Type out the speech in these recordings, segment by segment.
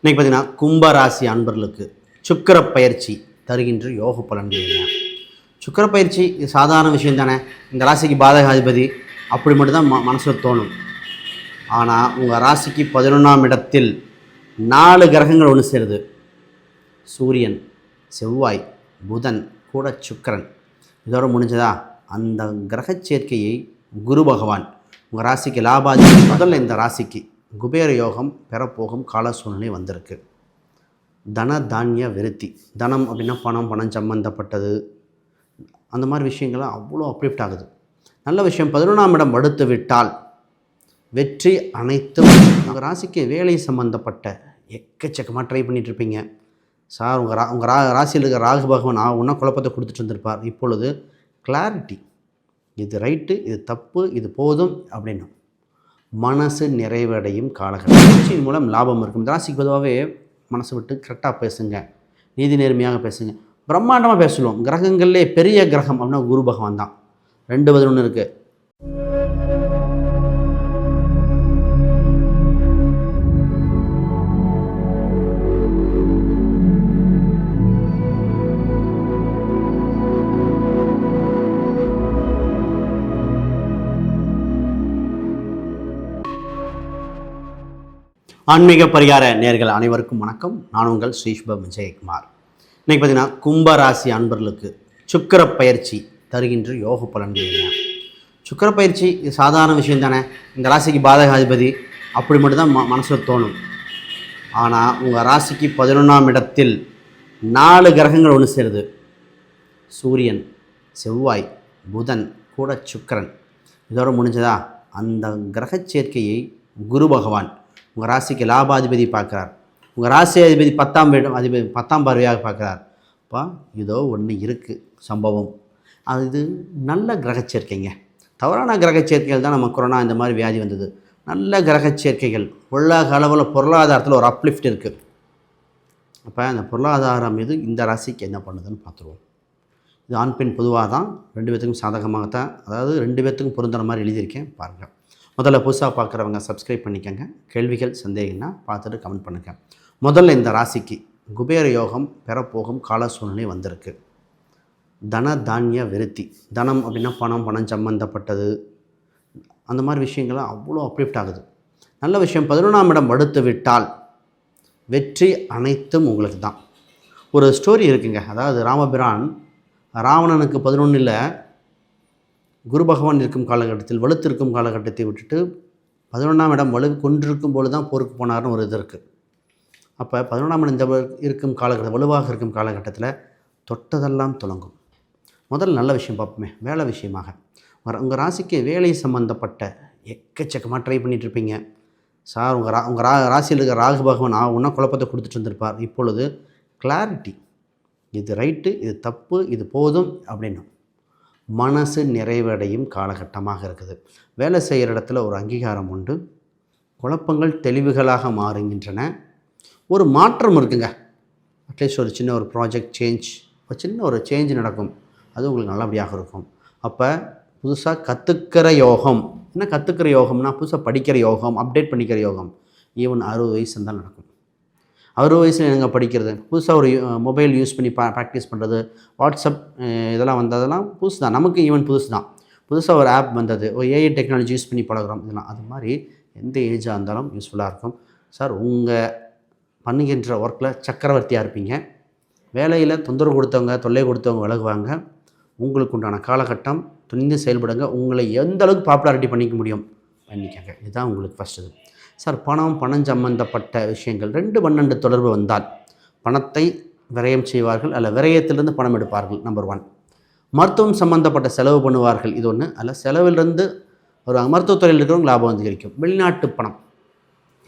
இன்றைக்கி பார்த்தீங்கன்னா கும்பராசி அன்பர்களுக்கு சுக்கிர பயிற்சி தருகின்ற யோக பலன்கள் என்ன? சுக்கிர பயிற்சி இது சாதாரண விஷயம் தானே. இந்த ராசிக்கு பாதகாதிபதி அப்படி மட்டும்தான் ம மனசில் தோணும். ஆனால் உங்கள் ராசிக்கு பதினொன்றாம் இடத்தில் நாலு கிரகங்கள் ஒன்று சேருது. சூரியன் செவ்வாய் புதன் கூட சுக்கிரன். இதோட முடிஞ்சதா? அந்த கிரக சேர்க்கையை குரு பகவான் உங்கள் ராசிக்கு லாபாதி முதல்ல இந்த ராசிக்கு குபேர யோகம் பெறப்போகும் கால சூழ்நிலை வந்திருக்கு. தன தானிய விருத்தி தனம் அப்படின்னா பணம் பணம் சம்பந்தப்பட்டது. அந்த மாதிரி விஷயங்கள்லாம் அவ்வளோ அப்லிஃப்ட் ஆகுது. நல்ல விஷயம் பதினொன்றாம் இடம் வடுத்து விட்டால் வெற்றி அனைத்தும். உங்கள் ராசிக்கு வேலை சம்மந்தப்பட்ட எக்கச்சக்கமாக ட்ரை பண்ணிகிட்ருப்பீங்க சார் உங்கள் ரா உங்கள் ரா ராசியில் இருக்கிற ராகு பகவான் ஆ குழப்பத்தை கொடுத்துட்டு இருந்திருப்பார் இப்பொழுது கிளாரிட்டி இது ரைட்டு இது தப்பு இது போதும் அப்படின்னா மனசு நிறைவடையும் காலகட்டம். முயற்சியின் மூலம் லாபம் இருக்கும். இந்த ராசிக்கு பொதுவாகவே மனசை விட்டு கரெக்டாக பேசுங்க. நீதி நேர்மையாக பேசுங்க. பிரம்மாண்டமாக பேசுவோம் கிரகங்கள்லே பெரிய கிரகம் அப்படின்னா குரு பகவான் தான். ரெண்டு பதினொன்று இருக்குது ஆன்மீக பரிகார நேர்கள் அனைவருக்கும் வணக்கம். நான் உங்கள் ஸ்ரீஷ்பம் விஜயகுமார். இன்னைக்கு பார்த்தீங்கன்னா கும்பராசி அன்பர்களுக்கு சுக்கிர பயிற்சி தருகின்ற யோக பலன்கள் என்ன? சுக்கிர பயிற்சி இது சாதாரண விஷயம் தானே? இந்த ராசிக்கு பாதகாதிபதி அப்படி மட்டும்தான் ம மனசில் தோணும். ஆனால் உங்கள் ராசிக்கு பதினொன்றாம் இடத்தில் நாலு கிரகங்கள் ஒன்று சேருது. சூரியன் செவ்வாய் புதன் கூட சுக்கிரன். இதோட முடிஞ்சதா? அந்த கிரக சேர்க்கையை குரு பகவான் உங்கள் ராசிக்கு லாபாதிபதி பார்க்குறார். உங்கள் ராசி அதிபதி பத்தாம் வீடு அதிபதி பத்தாம் பார்வையாக பார்க்குறார். அப்பா இதோ ஒன்று இருக்குது சம்பவம். அது இது நல்ல கிரக சேர்க்கைங்க தவறான கிரக சேர்க்கைகள் தான் நம்ம கொரோனா இந்த மாதிரி வியாதி வந்தது. நல்ல கிரக சேர்க்கைகள் உலக அளவில் பொருளாதாரத்தில் ஒரு அப்லிஃப்ட் இருக்குது அப்போ அந்த பொருளாதாரம் மீது இந்த ராசிக்கு என்ன பண்ணுதுன்னு பார்த்துருவோம். இது ஆண் பெண் பொதுவாக தான். ரெண்டு பேத்துக்கும் சாதகமாகத்தான். அதாவது ரெண்டு பேத்துக்கும் பொருந்துற மாதிரி எழுதியிருக்கேன். பாருங்கள் முதல்ல புதுசாக பார்க்குறவங்க சப்ஸ்கிரைப் பண்ணிக்கோங்க. கேள்விகள் சந்தேகம்னா பார்த்துட்டு கமெண்ட் பண்ணுங்கள் முதல்ல இந்த ராசிக்கு குபேர யோகம் பெறப்போகும் கால சூழ்நிலை வந்திருக்கு. தன தானிய விருத்தி தனம் அப்படின்னா பணம் பணம் சம்பந்தப்பட்டது. அந்த மாதிரி விஷயங்கள்லாம் அவ்வளோ அப்லிஃப்ட் ஆகுது. நல்ல விஷயம் பதினொன்றாம் இடம் வடுத்து விட்டால் வெற்றி அனைத்தும் உங்களுக்கு தான் ஒரு ஸ்டோரி இருக்குங்க. அதாவது ராமபிரான் ராவணனுக்கு பதினொன்றில் குரு பகவான் இருக்கும் காலகட்டத்தில் வலுத்திருக்கும் காலகட்டத்தை விட்டுட்டு பதினொன்றாம் இடம் வலு கொண்டிருக்கும் பொழுது தான் போருக்கு போனார்னு ஒரு இது இருக்குது அப்போ பதினொன்றாம் இடம் இந்த இருக்கும் காலகட்டம் வலுவாக இருக்கும் காலகட்டத்தில் தொட்டதெல்லாம் தொடங்கும். முதல்ல நல்ல விஷயம் பார்ப்போமே வேலை விஷயமாக. உங்கள் ராசிக்கு வேலை சம்மந்தப்பட்ட எக்கச்சக்கமாக ட்ரை பண்ணிகிட்ருப்பீங்க இருப்பீங்க. சார் உங்கள் ரா உங்கள் ரா ராசியில் இருக்கிற ராகு பகவான் ஆ குழப்பத்தை கொடுத்துட்டு இருந்திருப்பார் இப்பொழுது கிளாரிட்டி இது ரைட்டு இது தப்பு இது போதும் அப்படின்னும். மனசு நிறைவடையும் காலகட்டமாக இருக்குது. வேலை செய்கிற இடத்துல ஒரு அங்கீகாரம் உண்டு. குழப்பங்கள் தெளிவுகளாக மாறுகின்றன. ஒரு மாற்றம் இருக்குங்க. அட்லீஸ்ட் ஒரு சின்ன ஒரு ப்ராஜெக்ட் சேஞ்ச் ஒரு சின்ன ஒரு சேஞ்ச் நடக்கும். அது உங்களுக்கு நல்லபடியாக இருக்கும். அப்போ புதுசாக கற்றுக்கிற யோகம் என்ன கற்றுக்கிற யோகம்னா புதுசாக படிக்கிற யோகம் அப்டேட் பண்ணிக்கிற யோகம். ஈவன் அறுபது வயசு இருந்தால் நடக்கும். அறுபது வயசில் எனக்கு படிக்கிறது. புதுசாக ஒரு மொபைல் யூஸ் பண்ணி பா ப்ராக்டிஸ் பண்ணுறது வாட்ஸ்அப் இதெல்லாம் வந்ததெல்லாம் புதுசு தான் நமக்கு ஈவன் புதுசு தான் புதுசாக ஒரு ஆப் வந்தது. ஒரு ஏஐ டெக்னாலஜி யூஸ் பண்ணி பழகுறோம். இதெல்லாம் அது மாதிரி எந்த ஏஜாக இருந்தாலும் யூஸ்ஃபுல்லாக இருக்கும். சார் உங்கள் பண்ணுகின்ற ஒர்க்கில் சக்கரவர்த்தியாக இருப்பீங்க. வேலையில் தொந்தரவு கொடுத்தவங்க தொல்லை கொடுத்தவங்க விலகுவாங்க. உங்களுக்கு உண்டான காலகட்டம் துணிந்து செயல்படுங்க. உங்களை எந்த அளவுக்கு பாப்புலாரிட்டி பண்ணிக்க முடியும்? பண்ணிக்கங்க. இதுதான் உங்களுக்கு ஃபஸ்ட்டு இது. சார் பணம் பணம் சம்பந்தப்பட்ட விஷயங்கள். ரெண்டு பன்னெண்டு தொடர்பு வந்தால் பணத்தை விரயம் செய்வார்கள் அல்ல விரயத்திலிருந்து பணம் எடுப்பார்கள் நம்பர் ஒன் மருத்துவம் சம்பந்தப்பட்ட செலவு பண்ணுவார்கள் இது ஒன்று அல்ல செலவிலிருந்து ஒரு மருத்துவத்துறையில் இருக்கிறவங்க லாபம் அதிகரிக்கும். வெளிநாட்டு பணம்.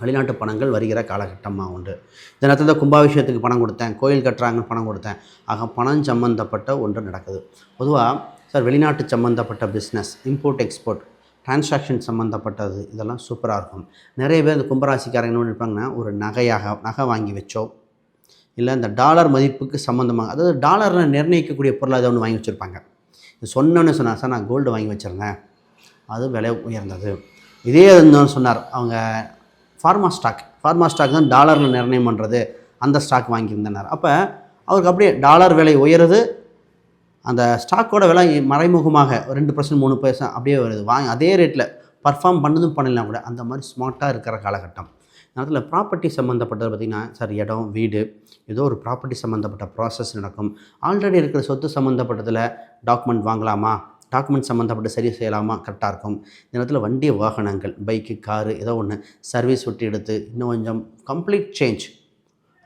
வெளிநாட்டு பணங்கள் வருகிற காலகட்டமாக உண்டு இந்த நேரத்தில் கும்பாபிஷேகத்துக்கு பணம் கொடுத்தேன் கோயில் கட்டுறாங்கன்னு பணம் கொடுத்தேன். ஆக பணம் சம்பந்தப்பட்ட ஒன்று நடக்குது. பொதுவாக சார் வெளிநாட்டு சம்பந்தப்பட்ட பிஸ்னஸ் இம்போர்ட் எக்ஸ்போர்ட் டிரான்சாக்ஷன் சம்மந்தப்பட்டது இதெல்லாம் சூப்பராக இருக்கும். நிறைய பேர் இந்த கும்பராசிக்காரங்க என்ன இருப்பாங்கன்னா ஒரு நகையாக நகை வாங்கி வச்சோ இல்லை இந்த டாலர் மதிப்புக்கு சம்மந்தமாக அதாவது டாலரில் நிர்ணயிக்கக்கூடிய பொருளாக ஏதோ ஒன்று வாங்கி வச்சுருப்பாங்க. சொன்னோன்னு சொன்னார் சார் நான் கோல்டு வாங்கி வச்சுருந்தேன் அது விலை உயர்ந்தது. இதே இருந்தோன்னு சொன்னார். அவங்க ஃபார்மா ஸ்டாக் ஃபார்மா ஸ்டாக் தான் டாலரில் நிர்ணயம் பண்ணுறது அந்த ஸ்டாக் வாங்கியிருந்தனர். அப்போ அவருக்கு அப்படியே டாலர் விலை உயருது அந்த ஸ்டாக்கோட விலை மறைமுகமாக ரெண்டு பர்சன்ட் மூணு பர்சன்ட் அப்படியே வருது. வாங்கி அதே ரேட்டில் பர்ஃபார்ம் பண்ணதும் பண்ணலாம் கூட அந்த மாதிரி ஸ்மார்ட்டாக இருக்கிற காலகட்டம். நேரத்தில் ப்ராப்பர்ட்டி சம்மந்தப்பட்டது பார்த்திங்கன்னா சார் இடம் வீடு ஏதோ ஒரு ப்ராப்பர்ட்டி சம்மந்தப்பட்ட ப்ராசஸ் நடக்கும். ஆல்ரெடி இருக்கிற சொத்து சம்மந்தப்பட்டதில் டாக்குமெண்ட் வாங்கலாமா? டாக்குமெண்ட் சம்மந்தப்பட்டு சரி செய்யலாமா? கரெக்டாக இருக்கும். இந்த நேரத்தில் வண்டி வாகனங்கள் பைக்கு காரு ஏதோ ஒன்று சர்வீஸ் விட்டு எடுத்து இன்னும் கொஞ்சம் கம்ப்ளீட் சேஞ்ச்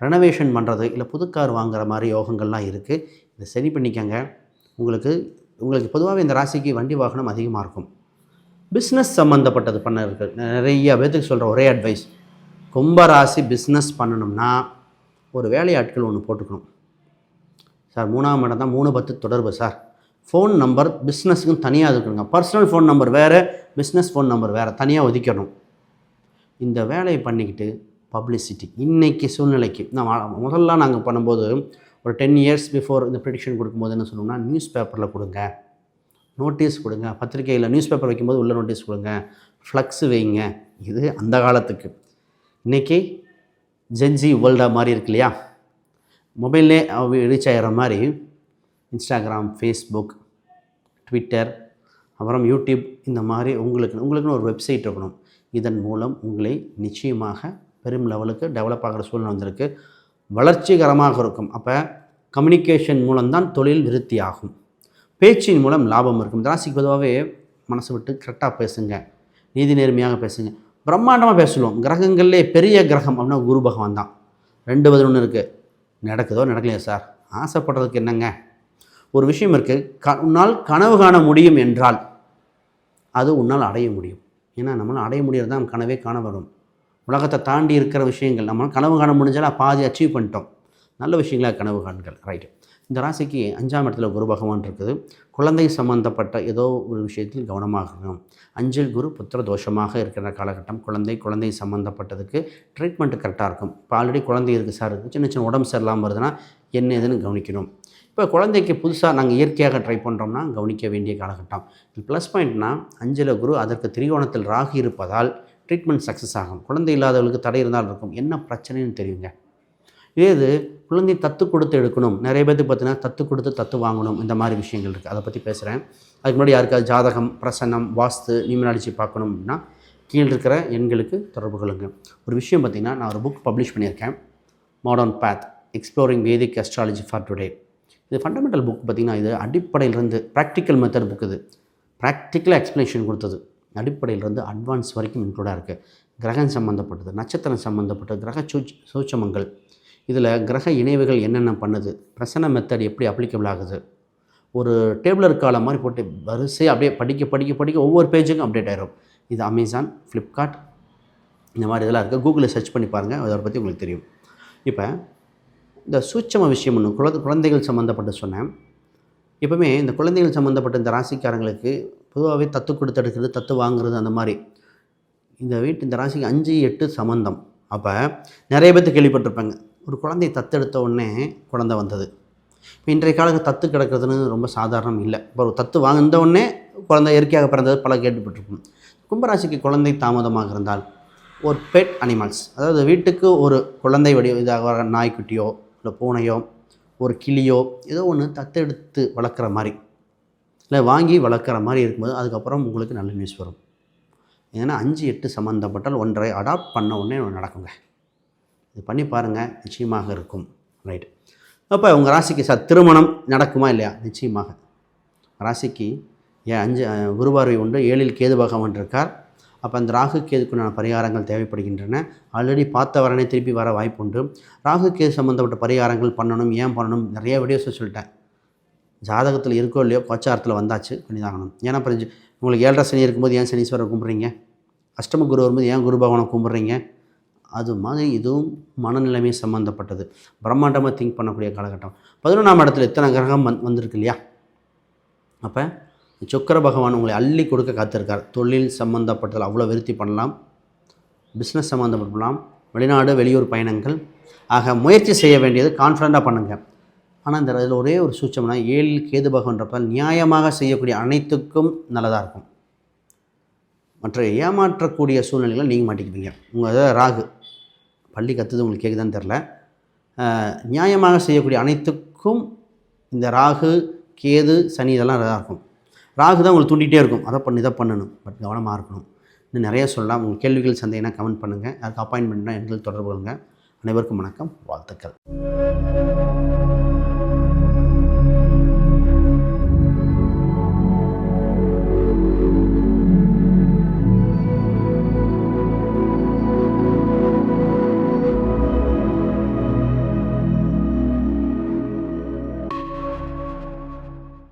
ரெனோவேஷன் பண்ணுறது இல்லை புது கார் வாங்குற மாதிரி யோகங்கள்லாம் இருக்குது இதை சரி பண்ணிக்கங்க. உங்களுக்கு உங்களுக்கு பொதுவாகவே இந்த ராசிக்கு வண்டி வாகனம் அதிகமாக இருக்கும். பிஸ்னஸ் சம்மந்தப்பட்டது பண்ண இருக்கு. நிறைய பேர்த்துக்கு சொல்கிற ஒரே அட்வைஸ் கும்பராசி பிஸ்னஸ் பண்ணணும்னா ஒரு வேலையாட்கள் ஒன்று போட்டுக்கணும். சார் மூணாம் இடம் தான் மூணு பத்து தொடர்பு சார். ஃபோன் நம்பர் பிஸ்னஸுக்கும் தனியாக இருக்கணுங்க. பர்சனல் ஃபோன் நம்பர் வேறு பிஸ்னஸ் ஃபோன் நம்பர் வேறு. தனியாக ஒதுக்கணும் இந்த வேலையை பண்ணிக்கிட்டு பப்ளிசிட்டி இன்றைக்கி சூழ்நிலைக்கு நான் வா- முதல்ல நாங்கள் பண்ணும்போது ஒரு டென் இயர்ஸ் பிஃபோர் இந்த ப்ரிடிக்ஷன் கொடுக்கும்போது என்ன சொன்னோம்னா நியூஸ் பேப்பரில் கொடுங்க. நோட்டீஸ் கொடுங்க. பத்திரிக்கையில் நியூஸ் பேப்பர் வைக்கும்போது உள்ள நோட்டீஸ் கொடுங்க. ஃப்ளக்ஸ் வைங்க. இது அந்த காலத்துக்கு. இன்றைக்கி ஜென்ஜி வேர்ல்டாக மாதிரி இருக்கு இல்லையா? மொபைல்லே ரீச் ஆகிற மாதிரி இன்ஸ்டாகிராம் ஃபேஸ்புக் ட்விட்டர் அப்புறம் யூடியூப் இந்த மாதிரி உங்களுக்கு உங்களுக்குன்னு ஒரு வெப்சைட் இருக்கணும். இதன் மூலம் உங்களை நிச்சயமாக பெரும் லெவலுக்கு டெவலப் ஆகிற சூழ்நிலை வந்திருக்கு. வளர்ச்சிகரமாக இருக்கும். அப்போ கம்யூனிகேஷன் மூலம்தான் தொழில் விருத்தி ஆகும் பேச்சின் மூலம் லாபம் இருக்கும். இந்த ராசிக்கு பொதுவாகவே மனசு விட்டு கரெக்டாக பேசுங்க. நீதி நேர்மையாக பேசுங்க. பிரம்மாண்டமாக பேசுவோம். கிரகங்கள்லே பெரிய கிரகம் அப்படின்னா குரு பகவான் தான். ரெண்டு பதினொன்று இருக்குது நடக்குதோ நடக்கலையா சார்? ஆசைப்படுறதுக்கு என்னங்க? ஒரு விஷயம் இருக்குது க உன்னால் கனவு காண முடியும் என்றால் அது உன்னால் அடைய முடியும். ஏன்னா நம்மளால் அடைய முடியறது தான் கனவே காண வரும். உலகத்தை தாண்டி இருக்கிற விஷயங்கள். நம்ம கனவு காண முடிஞ்சாலும் பாதி அச்சீவ் பண்ணிட்டோம். நல்ல விஷயங்களாக கனவு காண்கள். ரைட்டு இந்த ராசிக்கு அஞ்சாம் இடத்துல குரு பகவான் இருக்குது. குழந்தை சம்பந்தப்பட்ட ஏதோ ஒரு விஷயத்தில் கவனமாகணும். அஞ்சல் அஞ்சில் குரு புத்திர தோஷமாக இருக்கிற காலகட்டம் குழந்தை குழந்தை சம்மந்தப்பட்டதுக்கு ட்ரீட்மெண்ட் கரெக்டாக இருக்கும். இப்போ ஆல்ரெடி குழந்தை இருக்குது சார் இருக்குது சின்ன சின்ன உடம்பு சரியில்லாமல் வருதுன்னா என்ன ஏதுன்னு கவனிக்கணும். இப்போ குழந்தைக்கு புதுசாக நாங்கள் இயற்கையாக ட்ரை பண்ணுறோம்னா கவனிக்க வேண்டிய காலகட்டம். ப்ளஸ் பாயிண்ட்னா அஞ்சில் குரு அதற்கு திரிகோணத்தில் ராகு இருப்பதால் ட்ரீட்மெண்ட் சக்ஸஸ் ஆகும். குழந்தை இல்லாதவர்களுக்கு தடை இருந்தால் இருக்கும். என்ன பிரச்சனைன்னு தெரியுங்க. இதே இது குழந்தை தத்து கொடுத்து எடுக்கணும். நிறைய பேருக்கு பார்த்தீங்கன்னா தத்து கொடுத்து தத்து வாங்கணும். இந்த மாதிரி விஷயங்கள் இருக்குது அதை பற்றி பேசுகிறேன் அதுக்கு முன்னாடி யாருக்காவது ஜாதகம் பிரசன்னம் வாஸ்து நிமிராடிச்சு பார்க்கணும் அப்படின்னா கீழே இருக்கிற எண்களுக்கு தொடர்பு கொள்ளுங்க. ஒரு விஷயம் பார்த்திங்கன்னா நான் ஒரு புக் பப்ளிஷ் பண்ணியிருக்கேன். Modern path exploring Vedic astrology for today இது ஃபண்டமெண்டல் புக் பார்த்திங்கன்னா இது அடிப்படையிலிருந்து ப்ராக்டிக்கல் மெத்தட் புக் இது. ப்ராக்டிக்கலாக எக்ஸ்ப்ளனேஷன் கொடுத்தது. அடிப்படையிலிருந்து அட்வான்ஸ் வரைக்கும் இன்க்ளூடாக இருக்குது கிரகம் சம்மந்தப்பட்டது நட்சத்திரம் சம்மந்தப்பட்டது கிரக சூச் சூச்சமங்கள் இதில் கிரக இணைவுகள் என்னென்ன பண்ணுது? பிரசன மெத்தட் எப்படி அப்ளிகபிள் ஆகுது? ஒரு டேபிளர் காலம் மாதிரி போட்டு வரிசையாக அப்படியே படிக்க படிக்க படிக்க ஒவ்வொரு பேஜுக்கும் அப்டேட் ஆயிரும். இது அமேசான் ஃப்ளிப்கார்ட் இந்த மாதிரி இதெல்லாம் இருக்குது கூகுளில் சர்ச் பண்ணி பாருங்கள் அதை பற்றி உங்களுக்கு தெரியும். இப்போ இந்த சூட்சம விஷயம் ஒன்று குழந்தை குழந்தைகள் சம்மந்தப்பட்டு சொன்னேன். எப்பவுமே இந்த குழந்தைகள் சம்மந்தப்பட்ட இந்த ராசிக்காரங்களுக்கு பொதுவாகவே தத்து கொடுத்தெடுக்கிறது தத்து வாங்குறது அந்த மாதிரி. இந்த வீட்டு இந்த ராசிக்கு அஞ்சு எட்டு சம்மந்தம் அப்போ நிறைய பேர்த்து கேள்விப்பட்டிருப்பாங்க. ஒரு குழந்தையை தத்தெடுத்த உடனே குழந்தை வந்தது. இப்போ இன்றைய காலத்தில் தத்து கிடக்கிறதுன்னு ரொம்ப சாதாரணம் இல்லை. இப்போ ஒரு தத்து வாங்கின உடனே குழந்தை இயற்கையாக பிறந்தது பல கேட்டுப்பட்டிருக்கும் கும்பராசிக்கு குழந்தை தாமதமாக இருந்தால் ஒரு பெட் அனிமல்ஸ் அதாவது வீட்டுக்கு ஒரு குழந்தை வடி இதாக வர நாய்க்குட்டியோ இல்லை பூனையோ ஒரு கிளியோ ஏதோ ஒன்று தத்தெடுத்து வளர்க்குற மாதிரி. இல்லை வாங்கி வளர்க்குற மாதிரி இருக்கும்போது அதுக்கப்புறம் உங்களுக்கு நல்ல நியூஸ் வரும். ஏன்னா அஞ்சு எட்டு சம்மந்தப்பட்டால் ஒன்றை அடாப்ட் பண்ண உடனே ஒன்று நடக்குங்க. இது பண்ணி பாருங்கள் நிச்சயமாக இருக்கும். ரைட் அப்போ உங்கள் ராசிக்கு சார் திருமணம் நடக்குமா இல்லையா? நிச்சயமாக. ராசிக்கு ஏன் அஞ்சு குருபார்வை உண்டு ஏழில் கேது பகவான் இருக்கார். அப்போ அந்த ராகு கேதுக்குண்டான பரிகாரங்கள் தேவைப்படுகின்றன. ஆல்ரெடி பார்த்த வரனே திருப்பி வர வாய்ப்பு உண்டு. ராகு கேது சம்மந்தப்பட்ட பரிகாரங்கள் பண்ணணும் ஏன் பண்ணணும் நிறைய வீடியோஸை சொல்லிட்டேன். ஜாதகத்தில் இருக்கோ இல்லையோ கோச்சாரத்தில் வந்தாச்சு பண்ணிதாகணும். ஏன்னா அப்புறம் உங்களுக்கு ஏழரை சனி இருக்கும்போது ஏன் சனீஸ்வரர் கும்பிட்றீங்க? அஷ்டம குரு வரும்போது ஏன் குரு பகவானை கும்பிட்றீங்க? அது மாதிரி இதுவும் மனநிலைமை சம்மந்தப்பட்டது பிரம்மாண்டமாக திங்க் பண்ணக்கூடிய காலகட்டம். பதினொன்றாம் இடத்துல எத்தனை கிரகம் வந் வந்திருக்கு இல்லையா? அப்போ சுக்கர பகவான் உங்களை அள்ளி கொடுக்க காத்திருக்கார். தொழில் சம்மந்தப்பட்டதில் அவ்வளோ விருத்தி பண்ணலாம். பிஸ்னஸ் சம்மந்தப்படலாம் வெளிநாடு வெளியூர் பயணங்கள். ஆக முயற்சி செய்ய வேண்டியது கான்ஃபிடண்ட்டாக பண்ணுங்கள் ஆனால் இந்த இதில் ஒரே ஒரு சூச்சம்னா ஏழில் கேது பகவான்றப்ப நியாயமாக செய்யக்கூடிய அனைத்துக்கும் நல்லதாக இருக்கும். மற்ற ஏமாற்றக்கூடிய சூழ்நிலைகளை நீங்கள் மாட்டிக்குவீங்க உங்கள் அதாவது ராகு பள்ளி கற்றுது உங்களுக்கு கேட்குதான்னு தெரில நியாயமாக செய்யக்கூடிய அனைத்துக்கும் இந்த ராகு கேது சனி இதெல்லாம் இதாக இருக்கும். ராகு தான் உங்களுக்கு தூண்டிகிட்டே இருக்கும். அதை பண்ணி இதை பண்ணணும் பட் கவனமாக இருக்கணும். இன்னும் நிறைய சொல்லலாம். உங்கள் கேள்விகள் சந்தேகம்னா கமெண்ட் பண்ணுங்கள் அதுக்கு அப்பாயின்மெண்ட்னா எங்களுக்கு தொடர்பு கொள்ளுங்கள் அனைவருக்கும் வணக்கம். வாழ்த்துக்கள்.